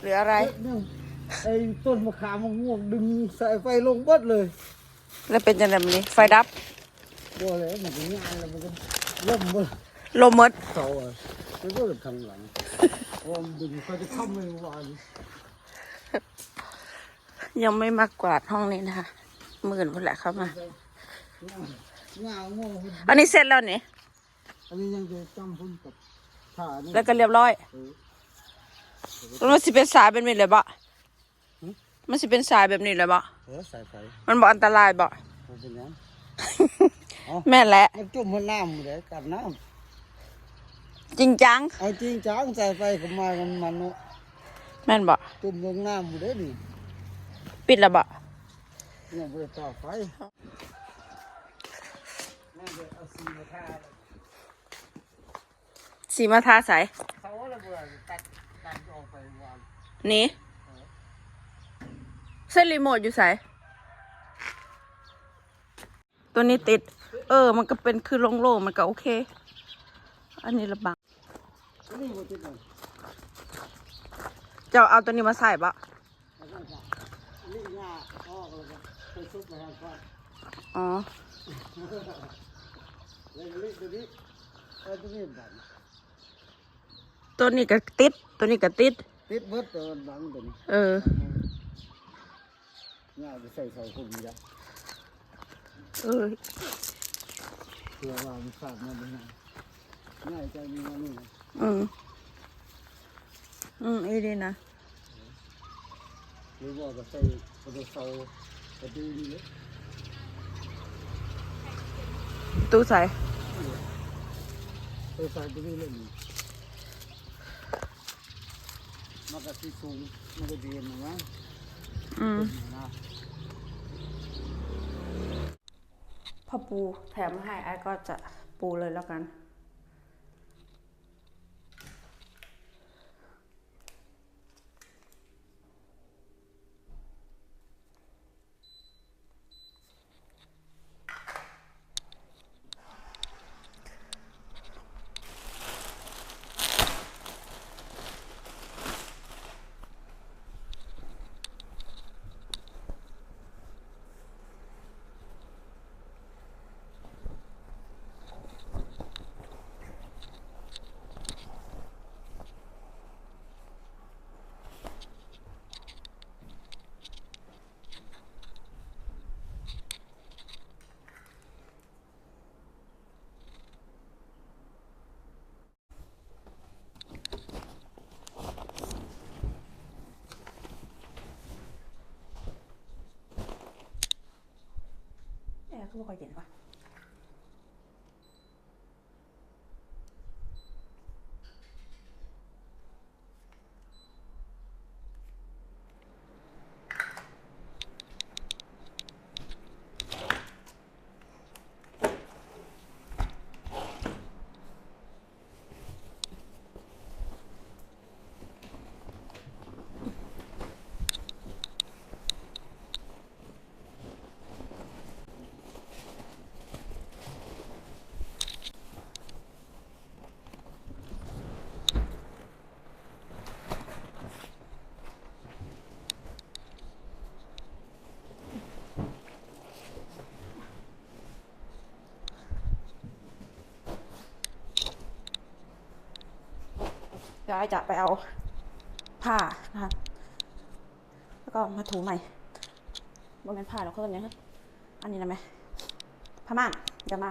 หรืออะไรเนี่ยไอ้ต้นมะขามมะม่วงดึงสายไฟลงเบิดเลย แล้วเป็นจังไดแบบนี้ไฟดับบัวเลยมันก็งานแล้วมันก็ล่มเบิดลมหมดเสาอะมันก็ทางหลังเพราะมันดึงเขาจะเข้าไม่วานยังไม่มากวาดห้องนี้นะคะหมื่นพุ่นแหละเข้ามา งาง่วงอันนี้เสร็จแล้วนี่อันนี้ยังจะจำพุ่นกับขานี่แล้วก็เรียบร้อย เออแล้ว มันสิเป็นสายแบบนี้เลยบ่มันสิเป็นสายแบบนี้เลยบ่เออสายไฟมันบ่อันตรายบ่มันเป็นยังแม่นแหละมันจุ่มมันน้ำเลยกัดน้จริงจังำเอาจริงจังสายไฟก็มามันมันเนาะแม่นบ่จุ่มลงน้ำเลยนี่ปิดแล้วบ่เนี่ยเบื่อต่อไฟน่าจะเอาซีมาทาสีมาทาใสเขาละเบื่อตัด ตัดออกไปวานนี่เส้นรีโมทอยู่ใสตัวนี้ติด เออ มันก็เป็นคือโล่งๆมันก็โอเค อันนี้ระบังจะเอาตัวนี้มาใส่ปะแล้วก็จะนี่หน้าออ ตัวนี้เอาตัวนี้บังตัวนี้ก็ติด ตัวนี้ก็ติด ติดเบิดตัวบังตัวนี้เออง่ายจะใส่ใส่คนนี้ละเออเพื่อว่ามันขาดมาเป็นไงง่ายใจมีมานี่นะอืมอืมอีดีนะหรือว่าก็ใส่กระดูกเสาก็ดีนี่เลยตู้ใส่ใส่ใส่ตัวนี้เลยนี่ มันก็ที่สูงมันก็ดีนหนะอืมนะพอปูแถมให้ไอ้ก็จะปูเลยแล้วกัน แอร์ก็ ย็นปะเดี๋ยจะไปเอาผ้านะคะแล้วก็มาถูใหม่บนเป็นผ้าเราเพิ่มยังไงอันนี้นะไหมผ้าม่านเดี๋ยวมา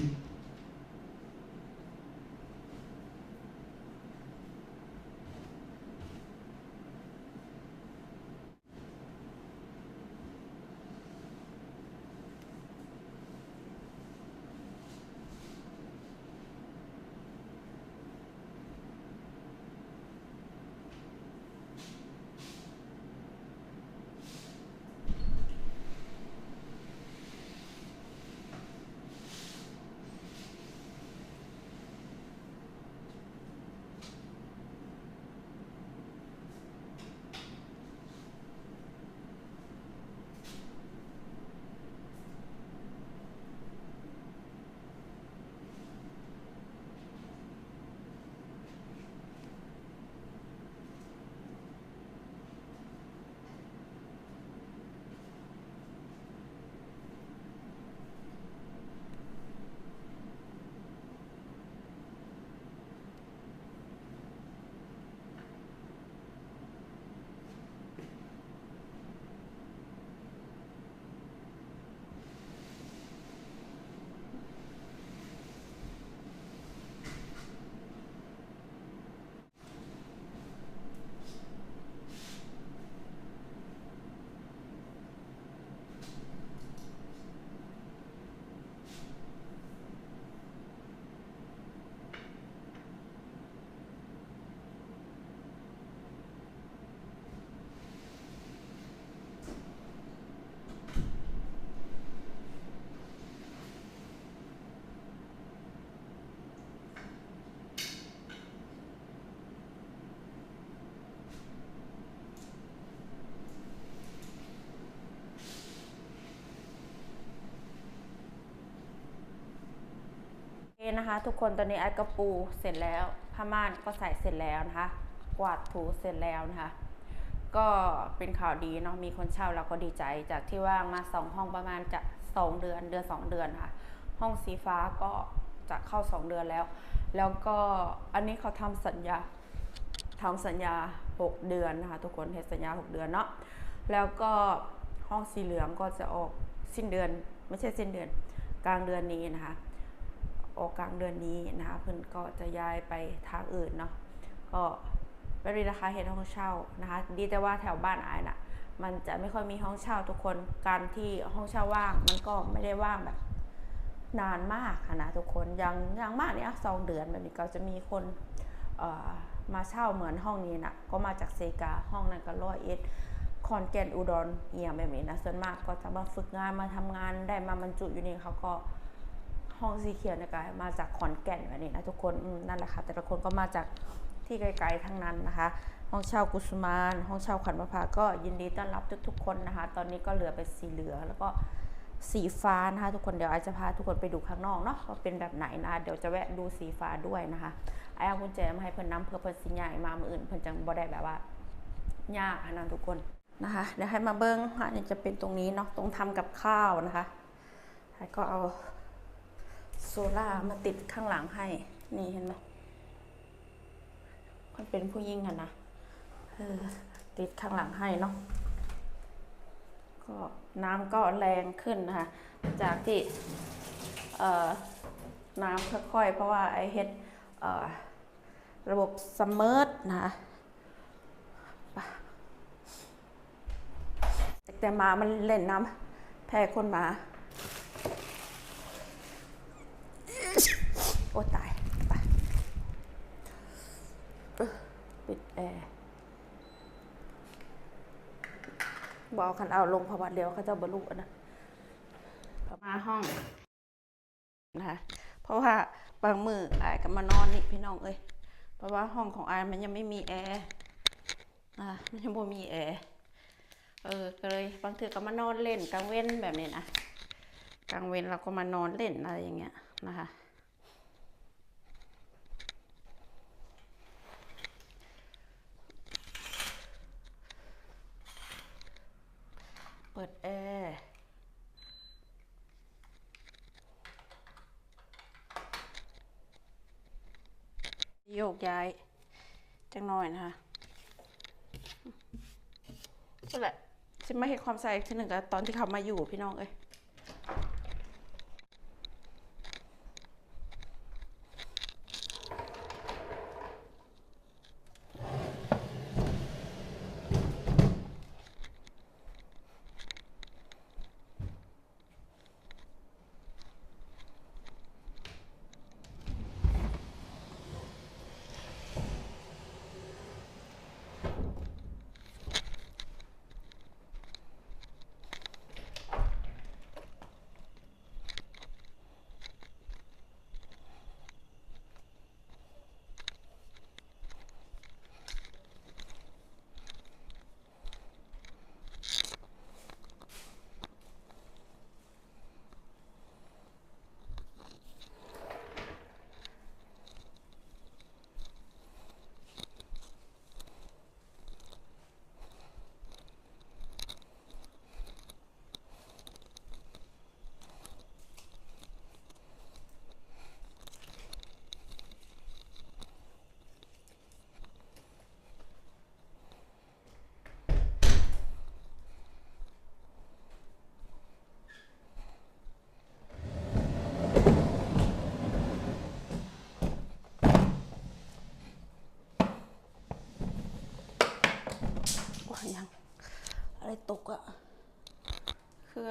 you. นะคะ ทุกคนตอนนี้ไอ้กระปูเสร็จแล้วผ้าม่านก็ใส่เสร็จแล้วนะคะ กวาดถูเสร็จแล้วนะคะ ก็เป็นข่าวดีเนาะมีคนเช่าเราก็ดีใจจากที่ว่างมาสองห้องประมาณจะสองเดือนเดือนสองเดือนค่ะ ห้องสีฟ้าก็จะเข้าสองเดือนแล้ว แล้วก็อันนี้เขาทำสัญญาทำสัญญา 6 เดือนนะคะ ทุกคนเห็นสัญญา 6 เดือนเนาะแล้วก็ห้องสีเหลืองก็จะออกสิ้นเดือน ไม่ใช่สิ้นเดือน กลางเดือนนี้นะคะ ออกกลางเดือนนี้นะคะเพิ่นก็จะย้ายไปทางอื่นเนาะก็ไม่รีนะคะเห็นห้องเช่านะคะ ดีแต่ว่าแถวบ้านอายน่ะ มันจะไม่ค่อยมีห้องเช่าทุกคนการที่ห้องเช่าว่างมันก็ไม่ได้ว่างแบบ นานมากนะทุกคนยังยังมากเนี่ยสองเดือนแบบนี้ก็จะมีคนมาเช่าเหมือนห้องนี้นะก็มาจากเซกาห้องนั้นก็ร้อยเอ็ดคอนแกนอุดรเอียงแบบนี้นะส่วนมากก็จะมาฝึกงานมาทำงานได้มาบรรจุอยู่นี่เขาก็ ห้องสีเขียวเนี่ยก็มาจากขอนแก่นแบบนี้นะทุกคนนั่นแหละค่ะแต่ละคนก็มาจากที่ไกลๆทั้งนั้นนะคะ ห้องเช่ากุสุมาน ห้องเช่าขวัญประภาก็ยินดีต้อนรับทุกๆคนนะคะ ตอนนี้ก็เหลือเป็นสีเหลืองแล้วก็สีฟ้านะคะทุกคนเดี๋ยวไอจะพาทุกคนไปดูข้างนอกเนาะว่าเป็นแบบไหนนะเดี๋ยวจะแวะดูสีฟ้าด้วยนะคะไอเอากุญแจมาให้เพิ่นน้ำเพื่อเพิ่นสิใหญ่มามืออื่นเพิ่นจังบ่ได้แบบว่า ยากนะทุกคนนะคะเดี๋ยวให้มาเบิ้งอันนี้จะเป็นตรงนี้เนาะตรงทำกับข้าวนะคะก็เอา โซล่ามาติดข้างหลังให้ นี่เห็นไหมมันเป็นผู้ยิ่งอะนะเออติดข้างหลังให้เนาะก็น้ำก็แรงขึ้นนะคะ จากที่เอ่อน้ำค่อยๆ เพราะว่าไอเฮ็ดเอ่อระบบซัมเมอร์นะคะแต่มามันเล่นน้ำแพ้คนมา โอ้ตาย ไปเอ้อปิดแอร์บอก คันเอาลงพว่าเดียวเขาจะบรรลุนะมาห้องนะคะเพราะว่าบางมืออายก็มานอนนี่พี่น้องเอ้ยเพราะว่าห้องของอายมันยังไม่มีแอร์อะมันยังบ่มีแอร์เออก็เลยบางทีก็มานอนเล่นกลางเว้นแบบนี้นะกลางเว้นเราก็มานอนเล่นอะไรอย่างเงี้ยนะคะ เปิดแอร์ โยกย้ายจังหน่อยนะคะนั่นแหละฉันไม่เห็นความใส่ที่หนึ่งกับตอนที่เขามาอยู่พี่น้องเอ้ย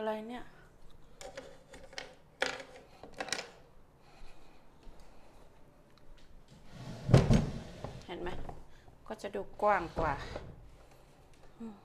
อะไรเนี่ย เห็นไหม ก็จะดูกว้างกว่า อืม